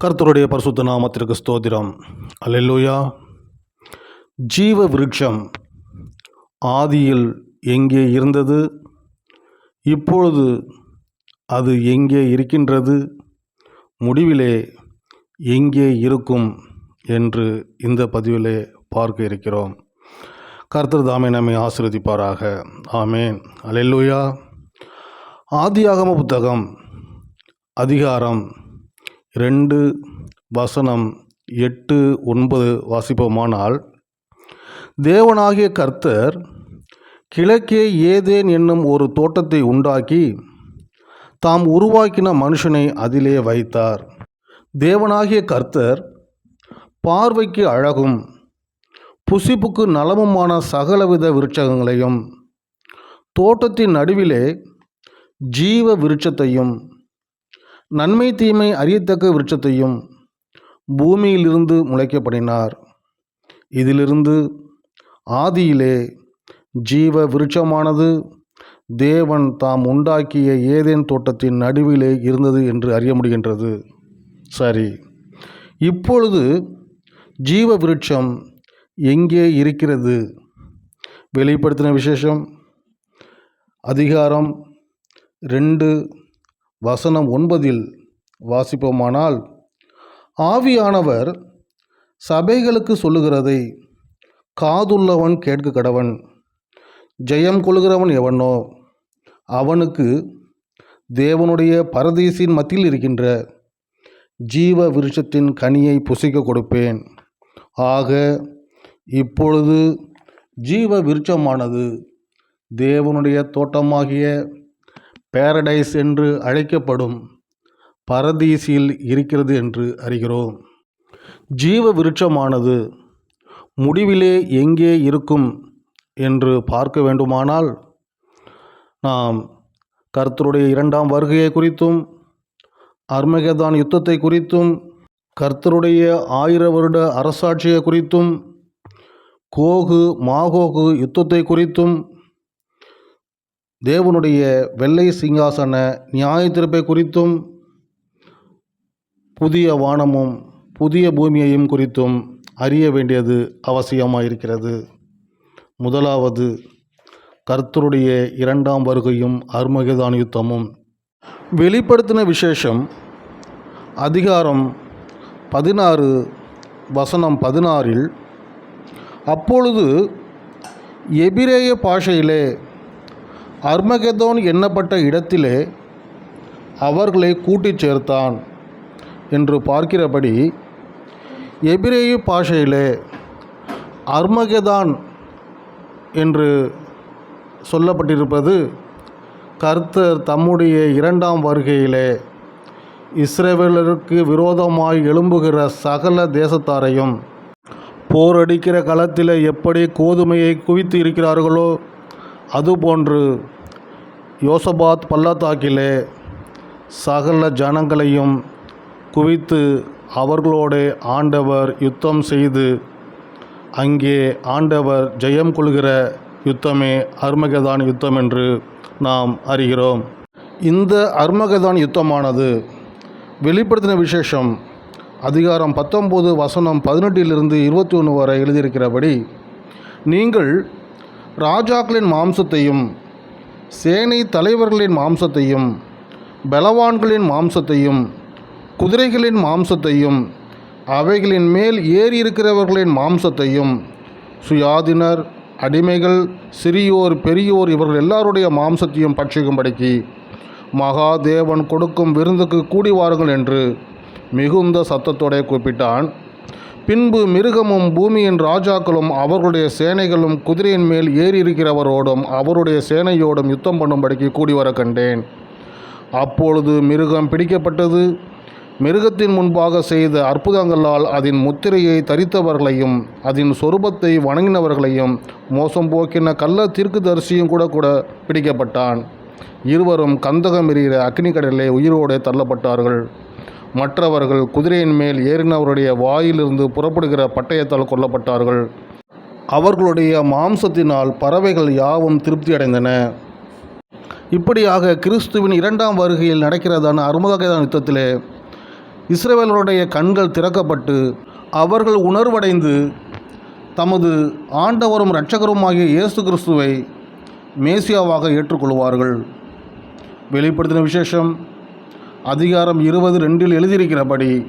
கர்த்தருடைய பரிசுத்த நாமத்திற்கு ஸ்தோதிரம் அல்லேலூயா. ஜீவ விருட்சம் ஆதியில் எங்கே இருந்தது? இப்பொழுது அது எங்கே இருக்கின்றது? முடிவிலே எங்கே இருக்கும் என்று இந்த பதிவிலே பார்க்க இருக்கிறோம். கர்த்தர் தாமே நம்மை ஆசீர்வதிப்பாராக. ஆமேன். அலெல்லுயா. ஆதியாகம புத்தகம் அதிகாரம் ரெண்டு வசனம் எட்டு ஒன்பது வாசிப்போமானால் தேவனாகிய கர்த்தர் கிழக்கே ஏதேன் என்னும் ஒரு தோட்டத்தை உண்டாக்கி தாம் உருவாக்கின மனுஷனை அதிலே வைத்தார். தேவனாகிய கர்த்தர் பார்வைக்கு அழகும் புசிப்புக்கு நலமுமான சகலவித விருட்சகங்களையும் தோட்டத்தின் நடுவிலே ஜீவ விருட்சத்தையும் நன்மை தீமை அறியத்தக்க விருட்சத்தையும் பூமியிலிருந்து முளைக்கப்படினார். இதிலிருந்து ஆதியிலே ஜீவ விருட்சமானது தேவன் தாம் உண்டாக்கிய ஏதேன் தோட்டத்தின் நடுவிலே இருந்தது என்று அறிய முடிகின்றது. சரி இப்பொழுது ஜீவ விருட்சம் எங்கே இருக்கிறது? வெளிப்படுத்தின விசேஷம் அதிகாரம் ரெண்டு வசனம் ஒன்பதில் வாசிப்போமானால் ஆவியானவர் சபைகளுக்கு சொல்லுகிறதை காதுள்ளவன் கேட்க கடவன் ஜெயம் கொள்கிறவன் எவனோ அவனுக்கு தேவனுடைய பரதீசின் மத்தியில் இருக்கின்ற ஜீவ விருட்சத்தின் கனியை புசிக்க கொடுப்பேன். ஆக இப்பொழுது ஜீவ விருட்சமானது தேவனுடைய தோட்டமாகிய பேரடைஸ் என்று அழைக்கப்படும் பரதீசில் இருக்கிறது என்று அறிகிறோம். ஜீவ விருட்சமானது முடிவிலே எங்கே இருக்கும் என்று பார்க்க வேண்டுமானால் நாம் கர்த்தருடைய இரண்டாம் வருகையை குறித்தும் அர்மகதான் யுத்தத்தை குறித்தும் கர்த்தருடைய ஆயிர வருட அரசாட்சியை குறித்தும் கோகு மாகோகு யுத்தத்தை குறித்தும் தேவனுடைய வெள்ளை சிங்காசன நியாய தீர்ப்பை குறித்தும் புதிய வானமும் புதிய பூமியையும் குறித்தும் அறிய வேண்டியது அவசியமாக இருக்கிறது முதலாவது கர்த்தருடைய இரண்டாம் வருகையும் அர்மகதான் யுத்தமும். வெளிப்படுத்தின விசேஷம் அதிகாரம் பதினாறு வசனம் பதினாறில் அப்பொழுது எபிரேய பாஷையிலே அர்மகெதோன் எண்ணப்பட்ட இடத்திலே அவர்களை கூட்டிச் சேர்த்தான் என்று பார்க்கிறபடி எபிரேயு பாஷையிலே அர்மகெதான் என்று சொல்லப்பட்டிருப்பது கர்த்தர் தம்முடைய இரண்டாம் வருகையிலே இஸ்ரேவேலருக்கு விரோதமாய் எழும்புகிற சகல தேசத்தாரையும் போரடிக்கிற களத்தில் எப்படி கோதுமையை குவித்து இருக்கிறார்களோ அதுபோன்று யோசபாத் பள்ளத்தாக்கிலே சகல ஜனங்களையும் குவித்து அவர்களோட ஆண்டவர் யுத்தம் செய்து அங்கே ஆண்டவர் ஜெயம் கொள்கிற யுத்தமே அர்மகதான் யுத்தம் என்று நாம் அறிகிறோம். இந்த அர்மகதான் யுத்தமானது வெளிப்படுத்தின விசேஷம் அதிகாரம் பத்தொம்போது வசனம் பதினெட்டிலிருந்து இருபத்தி ஒன்று வரை எழுதியிருக்கிறபடி நீங்கள் ராஜாக்களின் மாம்சத்தையும் சேனை தலைவர்களின் மாம்சத்தையும் பலவான்களின் மாம்சத்தையும் குதிரைகளின் மாம்சத்தையும் அவைகளின் மேல் ஏறி இருக்கிறவர்களின் மாம்சத்தையும் சுயாதினர் அடிமைகள் சிறியோர் பெரியோர் இவர்கள் எல்லாருடைய மாம்சத்தையும் பட்சிக்கும்படிக்கு மகாதேவன் கொடுக்கும் விருந்துக்கு கூடி வாருங்கள் என்று மிகுந்த சத்தத்தோടെ கூப்பிட்டான். பின்பு மிருகமும் பூமியின் ராஜாக்களும் அவர்களுடைய சேனைகளும் குதிரையின் மேல் ஏறி இருக்கிறவரோடும் அவருடைய சேனையோடும் யுத்தம் பண்ணும்படிக்கு கூடி வர கண்டேன். அப்பொழுது மிருகம் பிடிக்கப்பட்டது. மிருகத்தின் முன்பாக செய்த அற்புதங்களால் அதன் முத்திரையை தரித்தவர்களையும் அதன் சொரூபத்தை வணங்கினவர்களையும் மோசம் போக்கின கள்ள தீர்க்குதரிசியும் கூட கூட பிடிக்கப்பட்டான். இருவரும் கந்தகம் எறிகிற அக்னி உயிரோடு தள்ளப்பட்டார்கள். மற்றவர்கள் குதிரையின் மேல் ஏறினவருடைய வாயிலிருந்து புறப்படுகிற பட்டயத்தால் கொல்லப்பட்டார்கள். அவர்களுடைய மாம்சத்தினால் பறவைகள் யாவும் திருப்தி அடைந்தன இப்படியாக கிறிஸ்துவின் இரண்டாம் வருகையில் நடக்கிறதான அருமதகைதான் யுத்தத்திலே இஸ்ரவேலருடைய கண்கள் திறக்கப்பட்டு அவர்கள் உணர்வடைந்து தமது ஆண்டவரும் இரட்சகருமாகிய இயேசு கிறிஸ்துவை மேசியாவாக ஏற்றுக்கொள்வார்கள். வெளிப்படுத்தின விசேஷம். அதிகாரம் இருபது ரெண்டில் எழுதியிருக்கிறபடி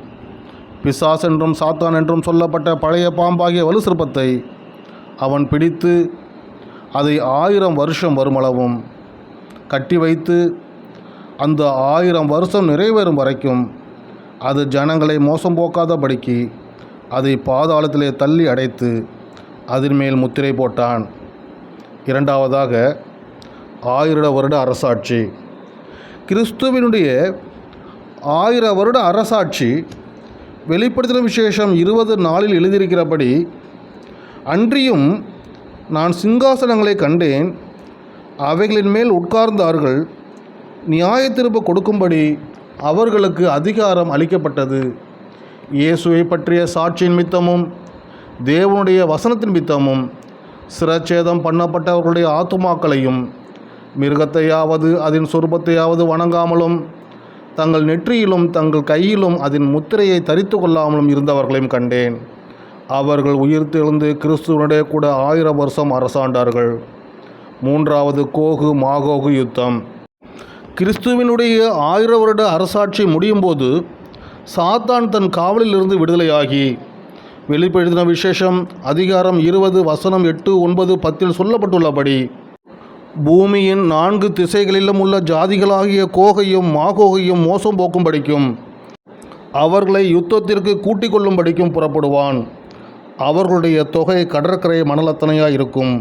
பிசாஸ் என்றும் சாத்தான் என்றும் சொல்லப்பட்ட பழைய பாம்பாகிய வலு சிற்பத்தை அவன் பிடித்து அதை ஆயிரம் வருஷம் வருமளவும் கட்டி வைத்து அந்த ஆயிரம் வருஷம் நிறைவேறும் வரைக்கும் அது ஜனங்களை மோசம் போக்காதபடிக்கு அதை பாதாளத்திலே தள்ளி அடைத்து அதன் மேல் முத்திரை போட்டான். இரண்டாவதாக ஆயிர வருட அரசாட்சி. கிறிஸ்துவினுடைய ஆயிர வருட அரசாட்சி வெளிப்படுத்தின விசேஷம் இருபது நாளில் எழுதியிருக்கிறபடி அன்றியும் நான் சிங்காசனங்களை கண்டேன். அவைகளின் மேல் உட்கார்ந்தார்கள். நியாய திருப்பு கொடுக்கும்படி அவர்களுக்கு அதிகாரம் அளிக்கப்பட்டது. இயேசுவை பற்றிய சாட்சியின் மித்தமும் தேவனுடைய வசனத்தின் மித்தமும் சிரச்சேதம் பண்ணப்பட்டவர்களுடைய ஆத்துமாக்களையும் மிருகத்தையாவது அதன் சொருபத்தையாவது வணங்காமலும் தங்கள் நெற்றியிலும் தங்கள் கையிலும் அதன் முத்திரையை தரித்து கொள்ளாமலும் இருந்தவர்களையும் கண்டேன். அவர்கள் உயிர்த்தெழுந்து கிறிஸ்துவனுடைய கூட ஆயிரம் வருஷம் அரசாண்டார்கள். மூன்றாவது கோகு மாகோகு யுத்தம். கிறிஸ்துவினுடைய ஆயிரம் வருட அரசாட்சி முடியும் போது சாத்தான் தன் காவலிலிருந்து விடுதலையாகி. வெளிப்படுத்தின விசேஷம் அதிகாரம் இருபது வசனம் எட்டு ஒன்பது பத்தில் சொல்லப்பட்டுள்ளபடி பூமியின் நான்கு திசைகளிலும் உள்ள ஜாதிகளாகிய கோகையும் மாகோகையும் மோசம் போக்கும்படிக்கும் அவர்களை யுத்தத்திற்கு கூட்டிக் கொள்ளும்படிக்கும் புறப்படுவான். அவர்களுடைய தொகை கடற்கரை மணலத்தனையாக இருக்கும்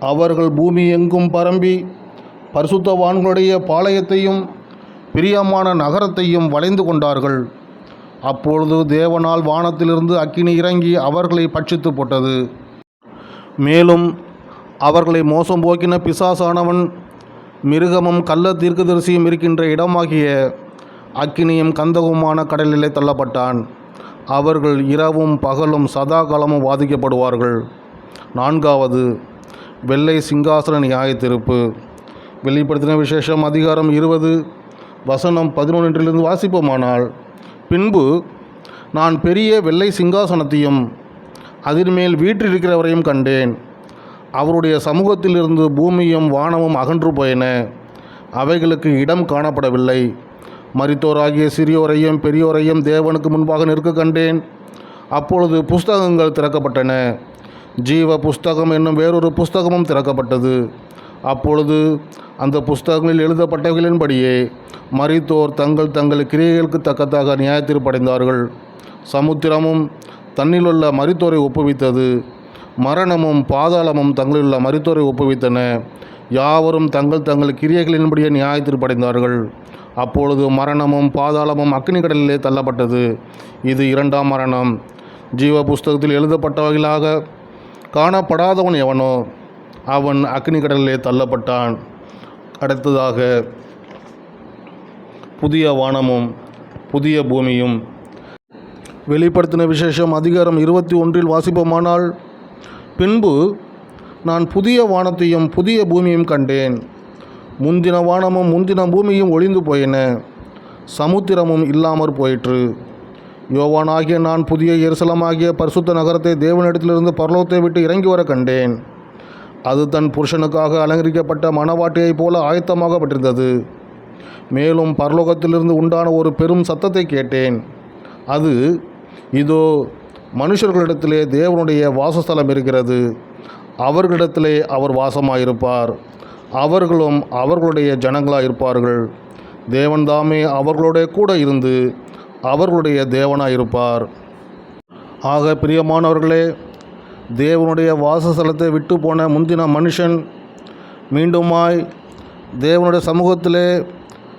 அவர்கள் பூமி எங்கும் பரம்பி பரிசுத்தவான்களுடைய பாளையத்தையும் பிரியமான நகரத்தையும் வளைந்து கொண்டார்கள். அப்பொழுது தேவனால் வானத்திலிருந்து அக்கினி இறங்கி அவர்களை பட்சித்து போட்டது. மேலும் அவர்களை மோசம் போக்கின பிசாசானவன் மிருகமும் கள்ள தீர்க்கதரிசியும் இருக்கின்ற இடமாகிய அக்கினியும் கந்தகமான கடலிலே தள்ளப்பட்டான். அவர்கள் இரவும் பகலும் சதா காலமும் வாதிக்கப்படுவார்கள். நான்காவது வெள்ளை சிங்காசன நியாயத்திருப்பு. வெளிப்படுத்தின விசேஷம் அதிகாரம் இருபது வசனம் பதினொன்றிலிருந்து வாசிப்போமானால் பின்பு நான் பெரிய வெள்ளை சிங்காசனத்தையும் அதன் மேல் வீற்றிருக்கிறவரையும் கண்டேன். அவருடைய சமூகத்திலிருந்து பூமியும் வானமும் அகன்று போயின. அவைகளுக்கு இடம் காணப்படவில்லை. மறித்தோராகிய சிறியோரையும் பெரியோரையும் தேவனுக்கு முன்பாக நிற்க கண்டேன். அப்பொழுது புஸ்தகங்கள் திறக்கப்பட்டன. ஜீவ புஸ்தகம் என்னும் வேறொரு புஸ்தகமும் திறக்கப்பட்டது. அப்பொழுது அந்த புஸ்தகங்களில் எழுதப்பட்டவைகளின்படியே மரித்தோர் தங்கள் தங்கள் கிரியைகளுக்கு தக்கதாக நியாயத்தீர்ப்படைந்தார்கள் சமுத்திரமும் தன்னிலுள்ள மரித்தோரை ஒப்புவித்தது. மரணமும் பாதாளமும் தங்களிலுள்ள மருத்துவரை ஒப்புவித்தன. யாவரும் தங்கள் தங்கள் கிரியைகளின்படியே நியாயத்தீர்ப்படைந்தார்கள் அப்பொழுது மரணமும் பாதாளமும் அக்னிக்கடலிலே தள்ளப்பட்டது. இது இரண்டாம் மரணம். ஜீவ புஸ்தகத்தில் எழுதப்பட்டவர்களாக காணப்படாதவன் எவனோ அவன் அக்னிக்கடலிலே தள்ளப்பட்டான். அடுத்ததாக புதிய வானமும் புதிய பூமியும். வெளிப்படுத்தின விசேஷம் அதிகாரம் இருபத்தி ஒன்றில் வாசிப்போமானால் பின்பு நான் புதிய வானத்தையும் புதிய பூமியும் கண்டேன். முந்தின வானமும் முந்தின பூமியும் ஒளிந்து போயின. சமுத்திரமும் இல்லாமற் போயிற்று. யோவானாகிய நான் புதிய எரிசலமாகிய பரிசுத்த நகரத்தை தேவனிடத்திலிருந்து பரலோகத்தை விட்டு இறங்கி வர கண்டேன். அது தன் புருஷனுக்காக அலங்கரிக்கப்பட்ட மணவாட்டியைப் போல ஆயத்தமாகப்பட்டிருந்தது மேலும் பரலோகத்திலிருந்து உண்டான ஒரு பெரும் சத்தத்தை கேட்டேன். அது இதோ மனுஷர்களிடத்திலே தேவனுடைய வாசஸ்தலம் இருக்கிறது. அவர்களிடத்திலே அவர் வாசமாயிருப்பார். அவர்களும் அவர்களுடைய ஜனங்களாக இருப்பார்கள் தேவன்தாமே அவர்களோட கூட இருந்து அவர்களுடைய தேவனாக இருப்பார் ஆக பிரியமானவர்களே தேவனுடைய வாசஸ்தலத்தை விட்டு போன முந்தின மனுஷன் மீண்டுமாய் தேவனுடைய சமூகத்திலே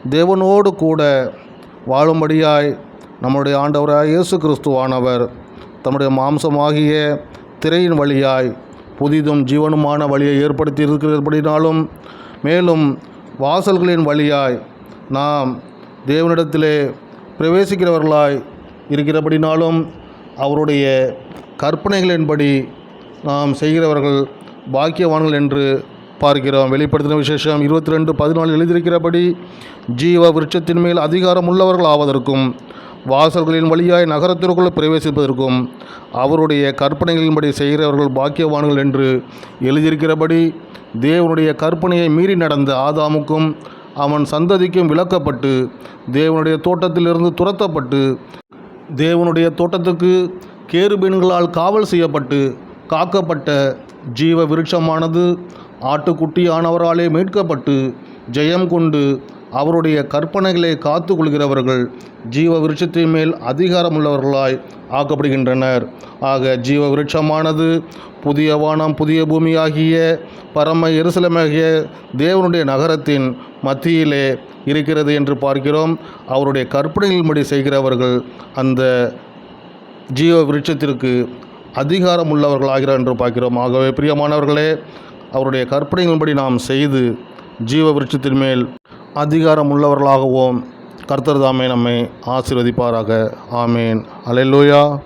தேவனோடு கூட வாழும்படியாய் நம்முடைய ஆண்டவராக இயேசு கிறிஸ்துவானவர். தம்முடைய மாம்சமாகிய திரையின் வழியாய் புதிதும் ஜீவனுமான வழியை ஏற்படுத்தி இருக்கிறபடினாலும் மேலும் வாசல்களின் வழியாய் நாம் தேவனிடத்திலே பிரவேசிக்கிறவர்களாய் இருக்கிறபடினாலும் அவருடைய கற்பனைகளின்படி நாம் செய்கிறவர்கள் பாக்கியவான்கள் என்று பார்க்கிறோம். வெளிப்படுத்தின விசேஷம் இருபத்தி ரெண்டு பதினாலு எழுதியிருக்கிறபடி ஜீவ விருட்சத்தின் மேல் அதிகாரம் உள்ளவர்கள் ஆவதற்கும் வாசல்களின் வழியாய் நகரத்திற்குள் பிரவேசிப்பதற்கும் அவருடைய கற்பனைகளின்படி செய்கிறவர்கள் பாக்கியவான்கள் என்று எழுதியிருக்கிறபடி தேவனுடைய கற்பனையை மீறி நடந்த ஆதாமுக்கும் அவன் சந்ததிக்கும் விளக்கப்பட்டு தேவனுடைய தோட்டத்திலிருந்து துரத்தப்பட்டு தேவனுடைய தோட்டத்துக்கு கேருபீன்களால் காவல் செய்யப்பட்டு காக்கப்பட்ட ஜீவ விருட்சமானது ஆட்டுக்குட்டியானவராலே மீட்கப்பட்டு ஜெயம் கொண்டு அவருடைய கற்பனைகளை காத்து கொள்கிறவர்கள் ஜீவ விருட்சத்தின் மேல் அதிகாரமுள்ளவர்களாய் ஆக்கப்படுகின்றனர். ஆக ஜீவ விருட்சமானது புதிய வானம் புதிய பூமியாகிய பரம எருசலமாகிய தேவனுடைய நகரத்தின் மத்தியிலே இருக்கிறது என்று பார்க்கிறோம். அவருடைய கற்பனைகளின்படி செய்கிறவர்கள் அந்த ஜீவ விருட்சத்திற்கு அதிகாரம் உள்ளவர்களாகிறார் என்று பார்க்கிறோம். ஆகவே பிரியமானவர்களே அவருடைய கற்பனைகளின்படி நாம் செய்து ஜீவ விருட்சத்தின் மேல் அதிகாரம் உள்ளவர்களாகவும் கர்த்தர் தாமே நம்மை ஆசீர்வதிப்பாராக. ஆமேன். அலையலோயா